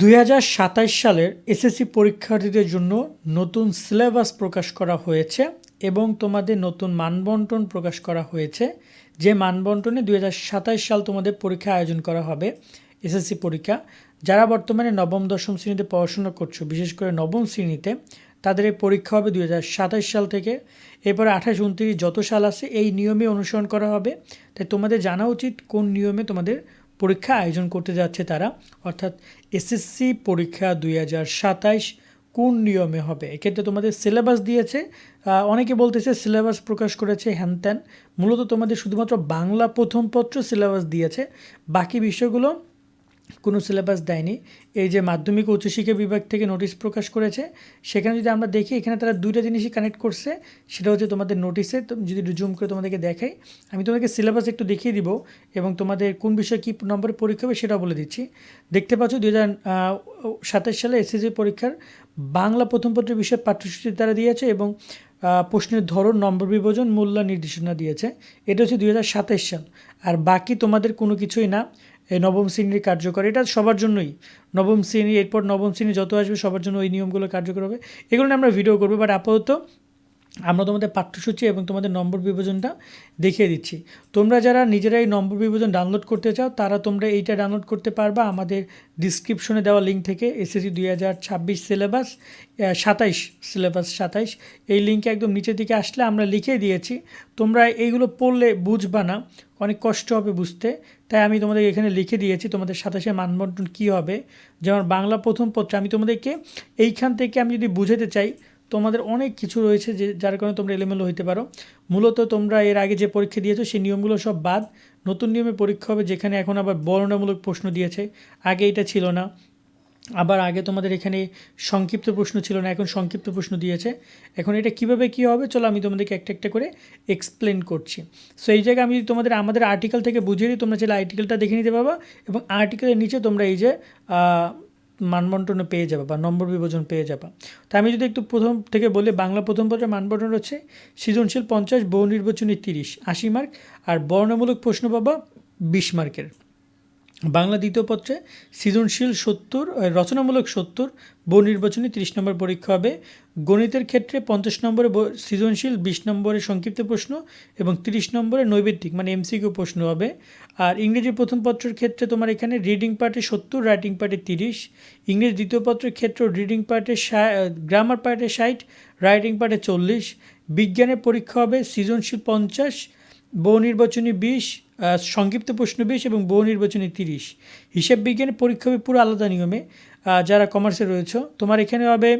দুই হাজার সাতাশ সালের এসএসসি পরীক্ষার্থীদের জন্য নতুন সিলেবাস প্রকাশ করা হয়েছে এবং তোমাদের নতুন মানবন্টন প্রকাশ করা হয়েছে। যে মানবন্টনে দুই সাল তোমাদের পরীক্ষা আয়োজন করা হবে এসএসসি পরীক্ষা, যারা বর্তমানে নবম, দশম শ্রেণীতে পড়াশোনা করছ, বিশেষ করে নবম শ্রেণীতে, তাদের এই পরীক্ষা হবে দুই হাজার সাতাশ সাল থেকে। এরপরে আঠাশ, উনত্রিশ যত সাল আছে, এই নিয়মে অনুসরণ করা হবে। তাই তোমাদের জানা উচিত কোন নিয়মে তোমাদের পরীক্ষা আয়োজন করতে যাচ্ছে তারা। অর্থাৎ এসএসসি পরীক্ষা দুই হাজার সাতাইশ কোন নিয়মে হবে? এক্ষেত্রে তোমাদের সিলেবাস দিয়েছে। অনেকে বলতেছে সিলেবাস প্রকাশ করেছে হ্যান ত্যান। মূলত তোমাদের শুধুমাত্র বাংলা প্রথম পত্র সিলেবাস দিয়েছে। বাকি বিষয়গুলো কোনো সিলেবাস দেয়নি। এই যে মাধ্যমিক উচ্চশিক্ষা বিভাগ থেকে নোটিশ প্রকাশ করেছে, সেখানে যদি আমরা দেখি, এখানে তারা দুইটা জিনিসই কানেক্ট করছে। সেটা হচ্ছে তোমাদের নোটিশে যদি জুম করে তোমাদেরকে দেখাই, আমি তোমাদেরকে সিলেবাস একটু দেখিয়ে দিব এবং তোমাদের কোন বিষয়ে কী নম্বরে পরীক্ষা হবে সেটাও বলে দিচ্ছি। দেখতে পাচ্ছ দু হাজার সাতাশ সালে এসএসসি পরীক্ষার বাংলা প্রথম পত্রের বিষয়ে পাঠ্যসূচি তারা দিয়েছে এবং প্রশ্নের ধরন নম্বর বিভাজন, মূল্য নির্দেশনা দিয়েছে। এটা হচ্ছে দুই হাজার সাতাশ সাল। আর বাকি তোমাদের কোনো কিছুই না। এই নবম শ্রেণির কার্যকর, এটা সবার জন্যই। নবম শ্রেণি, এরপর নবম শ্রেণি যত আসবে সবার জন্য ওই নিয়মগুলো কার্যকর হবে। এগুলো আমরা ভিডিও করব বাট আপাতত আমরা তোমাদের পাঠ্যসূচি এবং তোমাদের নম্বর বিভাজনটা দেখিয়ে দিচ্ছি। তোমরা যারা নিজেরাই নম্বর বিভাজন ডাউনলোড করতে চাও, তারা তোমরা এইটা ডাউনলোড করতে পারবা আমাদের ডিসক্রিপশনে দেওয়া লিঙ্ক থেকে এসএসসি দুই হাজার ছাব্বিশ সিলেবাস সাতাইশ সিলেবাস সাতাইশ। এই লিঙ্কে একদম নিচের দিকে আসলে আমরা লিখে দিয়েছি। তোমরা এইগুলো পড়লে বুঝবা না, অনেক কষ্ট হবে বুঝতে। তাই আমি তোমাদের এখানে লিখে দিয়েছি তোমাদের সাতাশে মানবন্টন কী হবে। যেমন বাংলা প্রথম পত্র, আমি তোমাদেরকে এইখান থেকে আমি যদি বুঝাতে চাই তোমাদের অনেক কিছু রয়েছে যে, যার কারণে তোমরা এলোমেলো হইতে পারো। মূলত তোমরা এর আগে যে পরীক্ষা দিয়েছ, সেই নিয়মগুলো সব বাদ। নতুন নিয়মে পরীক্ষা হবে, যেখানে এখন আবার বর্ণনামূলক প্রশ্ন দিয়েছে। আগে এটা ছিল না। আবার আগে তোমাদের এখানে সংক্ষিপ্ত প্রশ্ন ছিল না, এখন সংক্ষিপ্ত প্রশ্ন দিয়েছে। এখন এটা কীভাবে কী হবে, চলো আমি তোমাদেরকে একটা একটা করে এক্সপ্লেন করছি। সো এই জায়গায় আমি যদি তোমাদের আমাদের আর্টিকেল থেকে বুঝিয়ে দিই, তোমরা চাইলে আর্টিকেলটা দেখে নিতে পারবা এবং আর্টিকেলের নিচে তোমরা এই যে মানবন্টনও পেয়ে যাবা বা নম্বর বিভাজন পেয়ে যাবা। তা আমি যদি একটু প্রথম থেকে বলি, বাংলা প্রথম পত্রের মানবন্টন হচ্ছে সৃজনশীল পঞ্চাশ, বহু নির্বাচনী তিরিশ, আশি মার্ক, আর বর্ণমূলক প্রশ্ন পাবা বিশ মার্কের। বাংলা দ্বিতীয় পত্রে সৃজনশীল সত্তর রচনামূলক সত্তর, বহু নির্বাচনী তিরিশ নম্বর পরীক্ষা হবে। গণিতের ক্ষেত্রে পঞ্চাশ নম্বরে সৃজনশীল, বিশ নম্বরে সংক্ষিপ্ত প্রশ্ন এবং তিরিশ নম্বরে নৈবেদিক মানে এমসিকিউ প্রশ্ন হবে। আর ইংরেজি প্রথম পত্রের ক্ষেত্রে তোমার এখানে রিডিং পার্টে সত্তর রাইটিং পার্টে তিরিশ। ইংরেজি দ্বিতীয় পত্রের ক্ষেত্রে রিডিং পার্টে গ্রামার পার্টে ষাট রাইটিং পার্টে চল্লিশ। বিজ্ঞানের পরীক্ষা হবে সৃজনশীল পঞ্চাশ, বহু নির্বাচনী বিশ সংক্ষিপ্ত প্রশ্ন বিশ এবং বহু নির্বাচনী তিরিশ। হিসাব বিজ্ঞানের পরীক্ষা হবে পুরো আলাদা নিয়মে। যারা কমার্সে রয়েছে, তোমার এখানে হবে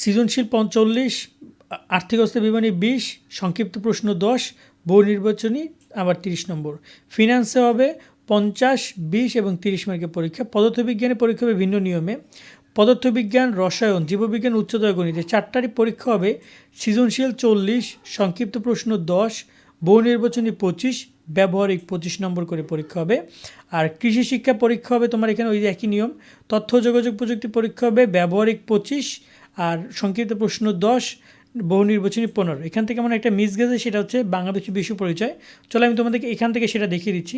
সৃজনশীল পঞ্চল্লিশ, আর্থিক অবস্থা বিবরণী বিশ, সংক্ষিপ্ত প্রশ্ন দশ, বহু নির্বাচনী, আবার তিরিশ নম্বর। ফিনান্সে হবে পঞ্চাশ, বিশ এবং তিরিশ মার্কের পরীক্ষা। পদার্থবিজ্ঞানের পরীক্ষা হবে ভিন্ন নিয়মে। পদার্থবিজ্ঞান, রসায়ন, জীববিজ্ঞান উচ্চতর গণিতে চারটারই পরীক্ষা হবে। সৃজনশীল চল্লিশ, সংক্ষিপ্ত প্রশ্ন দশ বহু নির্বাচনী পঁচিশ, ব্যবহারিক পঁচিশ নম্বর করে পরীক্ষা হবে। আর কৃষি শিক্ষা পরীক্ষা হবে, তোমার এখানে ওই একই নিয়ম। তথ্য যোগাযোগ প্রযুক্তি পরীক্ষা হবে, ব্যবহারিক পঁচিশ আর সংক্ষিপ্ত প্রশ্ন দশ, বহু নির্বাচনী পনেরো। এখান থেকে আমার একটা মিস গেছে, সেটা হচ্ছে বাংলাদেশের বিশ্ব পরিচয়। চলো আমি তোমাদেরকে এখান থেকে সেটা দেখিয়ে দিচ্ছি।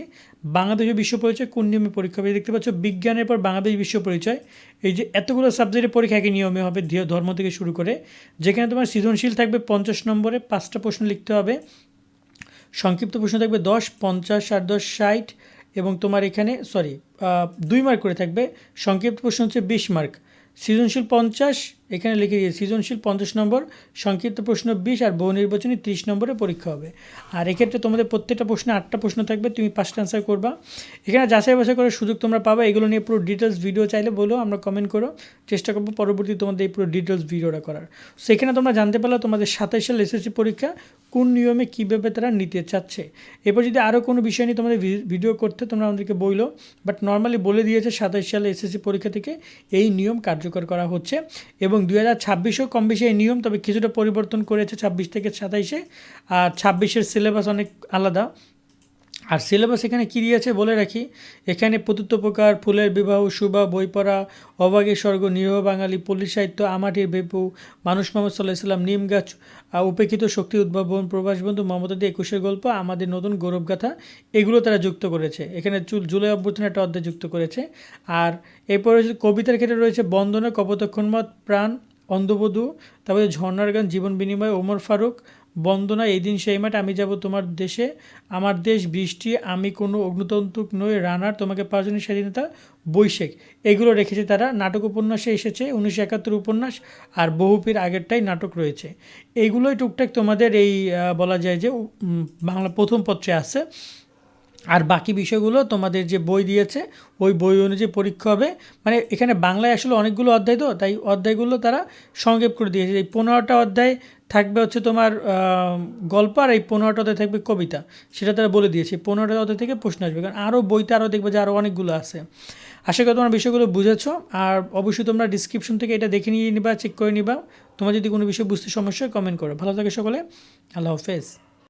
বাংলাদেশের বিশ্ব পরিচয় কোন নিয়মে পরীক্ষা হবে? দেখতে পাচ্ছ, বিজ্ঞানের পর বাংলাদেশ বিশ্ব পরিচয়। এই যে এতগুলো সাবজেক্টের পরীক্ষা একই নিয়মে হবে ধর্ম থেকে শুরু করে। যেখানে তোমার সৃজনশীল থাকবে পঞ্চাশ নম্বরে, পাঁচটা প্রশ্ন লিখতে হবে। সংক্ষিপ্ত প্রশ্ন থাকবে দশ, পঞ্চাশ ষাট দশ ষাট এবং তোমার এখানে সরি দুই মার্ক করে থাকবে। সংক্ষিপ্ত প্রশ্ন হচ্ছে বিশ মার্ক সৃজনশীল পঞ্চাশ এখানে লিখে দিয়ে সৃজনশীল পঞ্চাশ নম্বর, সংক্ষিপ্ত প্রশ্ন বিশ আর বহু নির্বাচনী ত্রিশ নম্বরে পরীক্ষা হবে। আর এক্ষেত্রে তোমাদের প্রত্যেকটা প্রশ্নে আটটা প্রশ্ন থাকবে, তুমি পাঁচটা অ্যান্সার করবা। এখানে যাচাই বাছাই করার সুযোগ তোমরা পাবে, এগুলো নিয়ে পুরো ডিটেলস ভিডিও চাইলে বলো, আমরা কমেন্ট করো। চেষ্টা করব পরবর্তী তোমাদের এই পুরো ডিটেলস ভিডিওটা করার। সেখানে তোমরা জানতে পারলে তোমাদের সাতাশ সাল এসএসসি পরীক্ষা কোন নিয়মে কীভাবে তারা নিতে চাচ্ছে। এরপর যদি আরও কোনো বিষয় নিয়ে তোমাদের ভিডিও করতে তোমরা আমাদেরকে বইলো বাট নর্মালি বলে দিয়েছে সাতাশ সালে এসএসসি পরীক্ষা থেকে এই নিয়ম কার্যকর করা হচ্ছে। এবং দু হাজার ছাব্বিশেও কম বেশি এই নিয়ম, তবে কিছুটা পরিবর্তন করেছে ছাব্বিশ থেকে সাতাইশে। আর ছাব্বিশের সিলেবাস অনেক আলাদা। আর সিলেবাস এখানে কী দিয়েছে বলে রাখি। এখানে প্রতুত্ব প্রকার ফুলের বিবাহ সুবা বই পড়া অবাগে স্বর্গ, নিরহ বাঙালি, পল্লী সাহিত্য, আমাটির বেপু, মানুষ মোহাম্মদ সাল্লাহ ইসলাম নিম গাছ উপেক্ষিত শক্তি, উদ্ভাবন প্রবাস বন্ধু, মমতাদি একুশের গল্প, আমাদের নতুন গৌরবগাথা এগুলো তারা যুক্ত করেছে। এখানে চুল, জুলাই অভ্যর্থনে একটা অধ্যায় যুক্ত করেছে। আর এরপরে কবিতার ক্ষেত্রে রয়েছে, বন্দনা কপোতক্ষণমত প্রাণ, অন্ধবধূ, তারপরে ঝর্ণার গান, জীবন বিনিময়, ওমর ফারুক বন্দনা এই দিন সেই মাঠ আমি যাব তোমার দেশে। আমার দেশ বৃষ্টি, আমি কোনো অগ্নতন্তুক নই, রানার, তোমাকে পাঁচজনের স্বাধীনতা বৈশাখ এগুলো রেখেছে তারা। নাটক উপন্যাসে এসেছে, উনিশশো একাত্তর উপন্যাস, আর বহুপীর আগেরটাই নাটক রয়েছে। এগুলোই টুকটাক তোমাদের এই বলা যায় যে বাংলা প্রথম পত্রে আছে। আর বাকি বিষয়গুলো তোমাদের যে বই দিয়েছে, ওই বই অনুযায়ী পরীক্ষা হবে। মানে এখানে বাংলায় আসলে অনেকগুলো অধ্যায় তো, তাই অধ্যায়গুলো তারা সংক্ষেপ করে দিয়েছে। এই পনেরোটা অধ্যায় থাকবে হচ্ছে তোমার গল্প, আর এই পনেরোটা অধ্যায় থাকবে কবিতা। সেটা তারা বলে দিয়েছে। পনেরোটা অধ্যায় থেকে প্রশ্ন আসবে। কারণ আরও বইতে আরও দেখবে যে আরও অনেকগুলো আছে। আশা করি তোমরা বিষয়গুলো বুঝেছ। আর অবশ্যই তোমরা ডিসক্রিপশন থেকে এটা দেখে নিয়ে নিবা চেক করে নিবা। তোমার যদি কোনো বিষয় বুঝতে সমস্যা কমেন্ট করো। ভালো থাকে সকলে। আল্লাহ হাফেজ।